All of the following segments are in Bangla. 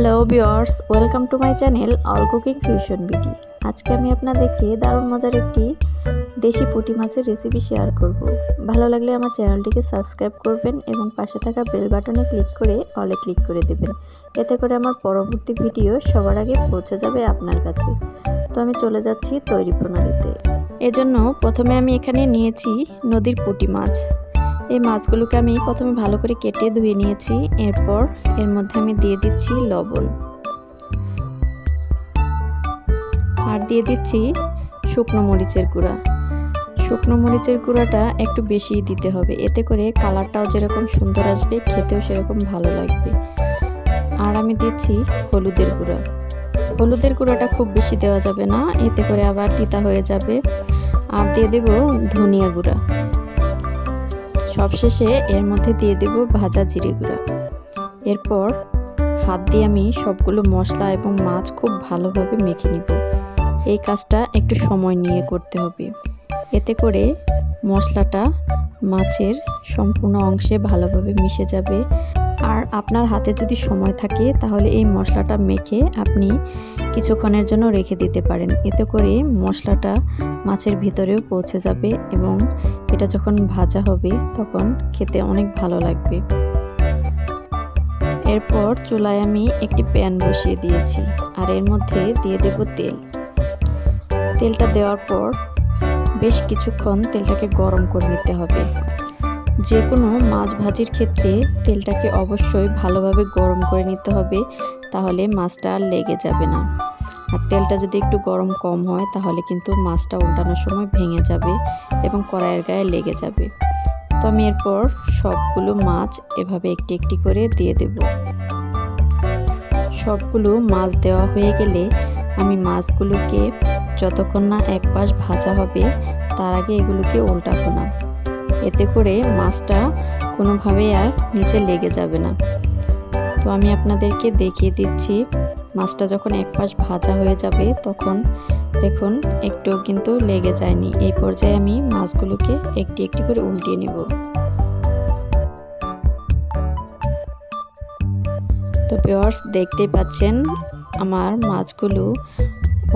Hello viewers welcome to my channel all cooking fusion BD আজকে আমি আপনাদেরকে দারুণ মজার একটি দেশি পুঁটি মাছের রেসিপি শেয়ার করব। ভালো লাগলে আমার চ্যানেলটিকে সাবস্ক্রাইব করবেন এবং পাশে থাকা বেল বাটনে ক্লিক করে অলে ক্লিক করে দেবেন। এতে করে আমার পরবর্তী ভিডিও সবার আগে পৌঁছে যাবে আপনার কাছে। তো আমি চলে যাচ্ছি তৈরি প্রণালীতে। এজন্য প্রথমে আমি এখানে নিয়েছি নদীর পুঁটি মাছ। এই মাছগুলোকে আমি প্রথমে ভালো করে কেটে ধুয়ে নিয়েছি। এরপর এর মধ্যে আমি দিয়ে দিচ্ছি লবণ। আর দিয়ে দিচ্ছি শুকনো মরিচের গুঁড়া। শুকনো মরিচের গুঁড়াটা একটু বেশি দিতে হবে। এতে করে কালারটাও যেরকম সুন্দর আসবে, খেতেও সেরকম ভালো লাগবে। আর আমি দিচ্ছি হলুদের গুঁড়া। হলুদের গুঁড়াটা খুব বেশি দেওয়া যাবে না, এতে করে আবার তিতা হয়ে যাবে। আর দিয়ে দেব ধনিয়া গুঁড়া। সবশেষে এর মধ্যে দিয়ে দেব ভাজা জিরে গুঁড়া। এরপর হাত দিয়ে আমি সবগুলো মশলা এবং মাছ খুব ভালোভাবে মেখে নিব। এই কাজটা একটু সময় নিয়ে করতে হবে। এতে করে মশলাটা মাছের সম্পূর্ণ অংশে ভালোভাবে মিশে যাবে। আর আপনার হাতে যদি সময় থাকে, তাহলে এই মশলাটা মেখে আপনি কিছুক্ষণের জন্য রেখে দিতে পারেন। এতে করে মশলাটা মাছের ভিতরেও পৌঁছে যাবে এবং এটা যখন ভাজা হবে, তখন খেতে অনেক ভালো লাগবে। এরপর চুলায় আমি একটি প্যান বসিয়ে দিয়েছি, আর এর মধ্যে দিয়ে দেব তেল। তেলটা দেওয়ার পর বেশ কিছুক্ষণ তেলটাকে গরম করে নিতে হবে। যে কোনো মাছ ভাজির ক্ষেত্রে তেলটাকে অবশ্যই ভালোভাবে গরম করে নিতে হবে, তাহলে মাছটা আর লেগে যাবে না। আর তেলটা যদি একটু গরম কম হয়, তাহলে কিন্তু মাছটা উল্টানোর সময় ভেঙে যাবে এবং কড়াইয়ের গায়ে লেগে যাবে। তো আমি এরপর সবগুলো মাছ এভাবে একটি একটি করে দিয়ে দেব। সবগুলো মাছ দেওয়া হয়ে গেলে আমি মাছগুলোকে যতক্ষণ না এক পাশ ভাজা হবে, তার আগে এগুলোকে উল্টাবো না। এতে করে মাছটা কোনোভাবেই আর নিচে লেগে যাবে না। তো আমি আপনাদেরকে দেখিয়ে দিচ্ছি, মাছটা যখন এক পাশ ভাজা হয়ে যাবে তখন দেখুন একটু কিন্তু লেগে যায়নি। এই পর্যায়ে আমি মাছগুলোকে একটি একটি করে উল্টিয়ে নেব। তো পেয়ার্স দেখতে পাচ্ছেন আমার মাছগুলো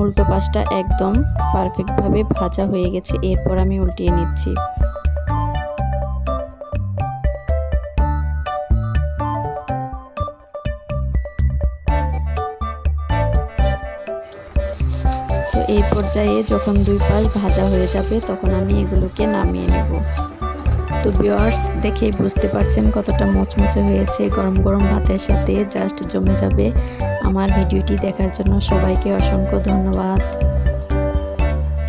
উল্টো পাশটা একদম পারফেক্টভাবে ভাজা হয়ে গেছে। এরপর আমি উল্টিয়ে নিচ্ছি। তো এই পর্যায়ে যখন দুই পাশ ভাজা হয়ে যাবে, তখন আমি এগুলোকে নামিয়ে নেব। তো বিওয়ার্স দেখেই বুঝতে পারছেন কতটা মচমচে হয়েছে। গরম গরম ভাতের সাথে জাস্ট জমে যাবে। আমার ভিডিওটি দেখার জন্য সবাইকে অসংখ্য ধন্যবাদ।